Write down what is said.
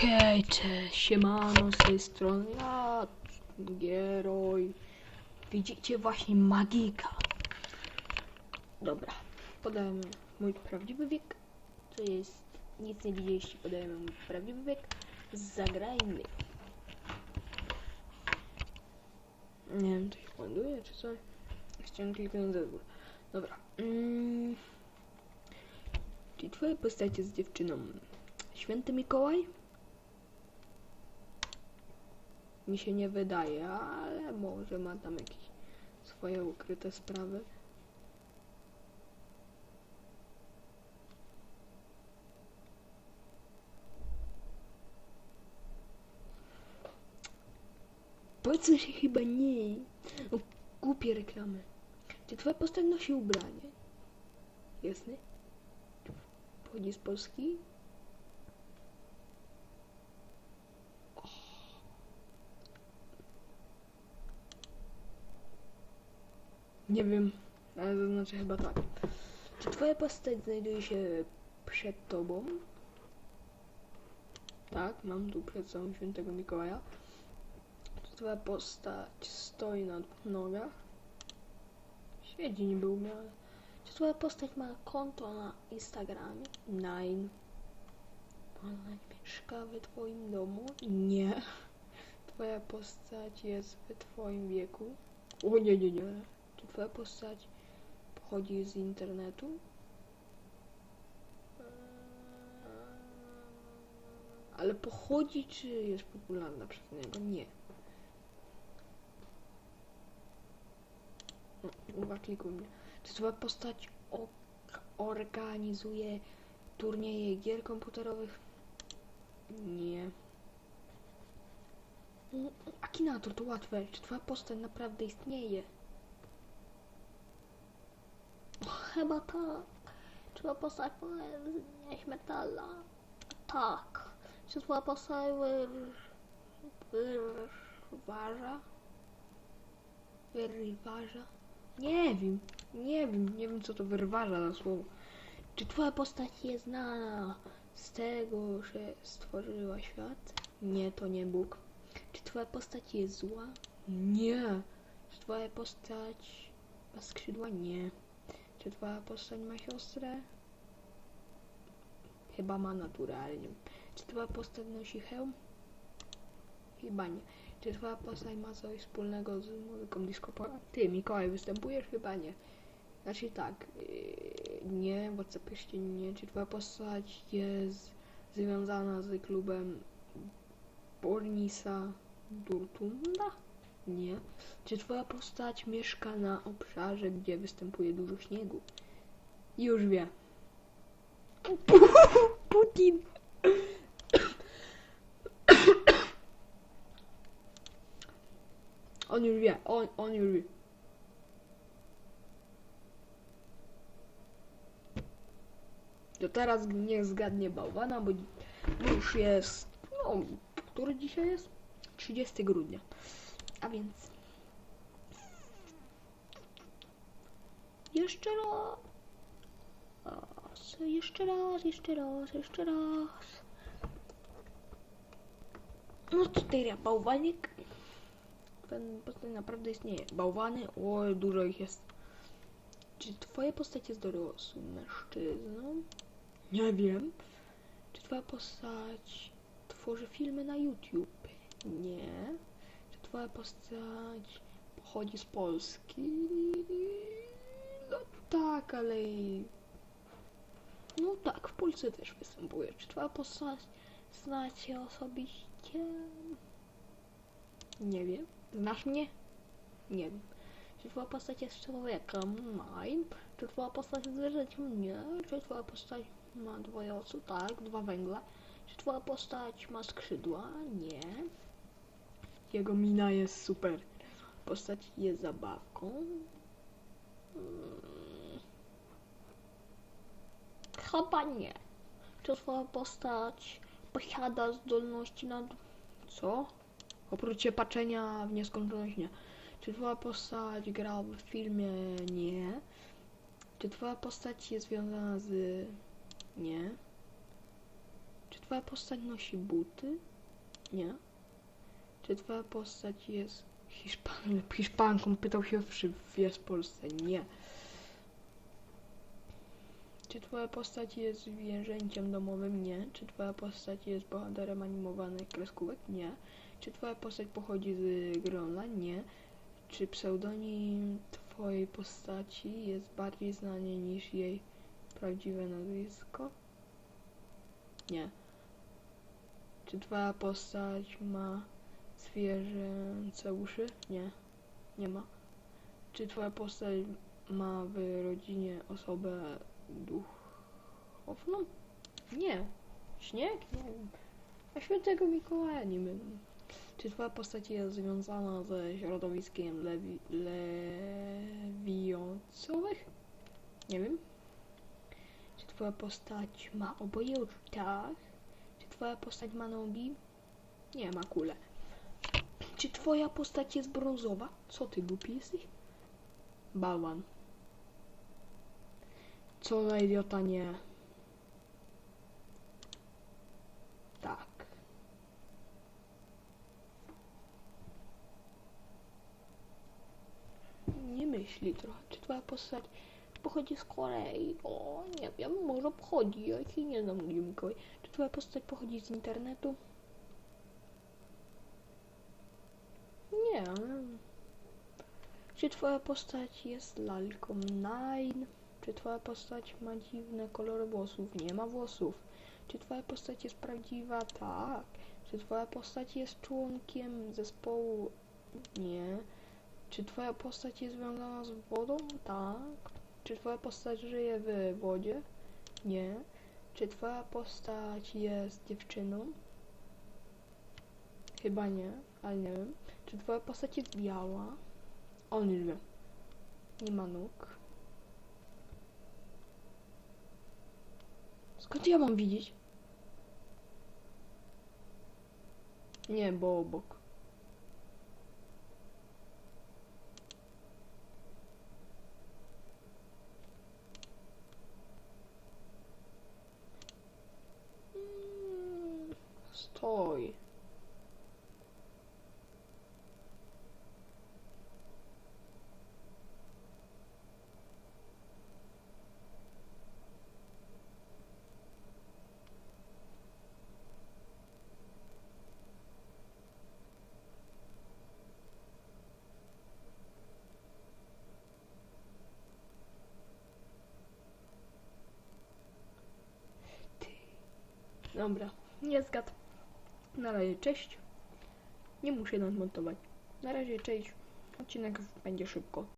Hej, cześć, siemano, z tej strony ja, Gieroj. Widzicie właśnie magika. Dobra, podajemy mój prawdziwy wiek. To jest, nic nie widzieliście, podajemy mój prawdziwy wiek. Zagrajmy. Nie wiem, czy się błęduje, czy co? Chciałem kliknąć za góry. Dobra. Mm. Czy twoja postać jest dziewczyną? Święty Mikołaj? Mi się nie wydaje, ale może ma tam jakieś swoje ukryte sprawy. Po co się chyba nie? No, głupie reklamy. Czy twoja postać nosi ubranie? Jasne? Pochodzi z Polski? Nie wiem, ale to znaczy chyba tak. Czy twoja postać znajduje się przed tobą? Tak, mam tu przed sobą świętego Mikołaja. Czy twoja postać stoi na dwóch nogach? Siedzi niby u mnie, ale... Czy twoja postać ma konto na Instagramie? Nine. Ona mieszka w twoim domu? Nie. Twoja postać jest w twoim wieku? O nie, nie, nie. Czy twoja postać pochodzi z internetu? Ale pochodzi, czy jest popularna przez niego? Nie. No, Uwaga, klikuj mnie. Czy twoja postać organizuje turnieje gier komputerowych? Nie. Mm, Akinator, to łatwe. Czy twoja postać naprawdę istnieje? Chyba tak. Trzeba postać nieśmiertelna. Tak. Czy twoja postać wyr... wyrważa? Wyrważa? Nie wiem. Nie wiem. Nie wiem co to wyrważa za słowo. Czy twoja postać jest znana z tego, że stworzyła świat? Nie, to nie Bóg. Czy twoja postać jest zła? Nie. Czy twoja postać ma skrzydła? Nie. Czy twoja postać ma siostrę? Chyba ma naturalnie. Czy twoja postać nosi hełm? Chyba nie. Czy twoja postać ma coś wspólnego z muzyką disco? Ty, Mikołaj, występujesz? Chyba nie. Znaczy tak, yy, nie, bo co nie. Czy twoja postać jest związana z klubem Bornisa Durtunda? Nie. Czy twoja postać mieszka na obszarze, gdzie występuje dużo śniegu? Już wie. Putin! On już wie, on, on już wie. To teraz niech zgadnie bałwana, bo już jest, no, który dzisiaj jest? 30 grudnia. A więc... Jeszcze raz. Jeszcze raz, jeszcze raz, jeszcze raz. No tutaj ja, bałwanik. Ten postać naprawdę istnieje. Bałwany, o, dużo ich jest. Czy twoja postać jest dorosłym mężczyzną? Nie wiem. Czy twoja postać tworzy filmy na YouTube? Nie. Twoja postać pochodzi z Polski? No tak, ale... No tak, w Polsce też występuje. Czy twoja postać znacie osobiście? Nie wiem. Znasz mnie? Nie wiem. Czy twoja postać jest człowiekiem? Nein. Czy twoja postać jest zwierzęciem? Nie. Czy twoja postać ma dwoje oczu? Tak. Dwa węgla. Czy twoja postać ma skrzydła? Nie. Jego mina jest super. Postać jest zabawką. Mm. Chyba nie. Czy twoja postać posiada zdolności nad... Co? Oprócz patrzenia w nieskończoność nie. Czy twoja postać gra w filmie? Nie. Czy twoja postać jest związana z... Nie. Czy twoja postać nosi buty? Nie. Czy twoja postać jest Hiszpan Hiszpanką? Pytał się, czy jest w Polsce. Nie. Czy twoja postać jest zwierzęciem domowym? Nie. Czy twoja postać jest bohaterem animowanych kreskówek? Nie. Czy twoja postać pochodzi z Grona? Nie. Czy pseudonim twojej postaci jest bardziej znany niż jej prawdziwe nazwisko? Nie. Czy twoja postać ma zwierzęce uszy? Nie. Nie ma. Czy twoja postać ma w rodzinie osobę duchowną? Nie. Śnieg? Nie wiem. A świętego Mikołaja nie wiem. Czy twoja postać jest związana ze środowiskiem lewi lewiocowych? Nie wiem. Czy twoja postać ma oboje? Tak. Czy twoja postać ma nogi? Nie, ma kulę. Czy twoja postać jest brązowa? Co ty głupi jesteś? Bałwan. Co za idiota nie. Tak. Nie myśli trochę. Czy twoja postać pochodzi z Korei? O, nie wiem, może pochodzi. Ja się nie znam gdzie. Czy twoja postać pochodzi z internetu? Nie. Czy twoja postać jest lalką Nine? Czy twoja postać ma dziwne kolory włosów? Nie ma włosów. Czy twoja postać jest prawdziwa? Tak. Czy twoja postać jest członkiem zespołu? Nie. Czy twoja postać jest związana z wodą? Tak. Czy twoja postać żyje w wodzie? Nie. Czy twoja postać jest dziewczyną? Chyba nie, ale nie wiem. Czy twoja postać jest biała? On wie. Nie ma nóg. Skąd ja mam widzieć? Nie, bo obok. Mm, Dobra, nie zgad. Na razie, cześć. Nie muszę nadmontować. Na razie, cześć. Odcinek będzie szybko.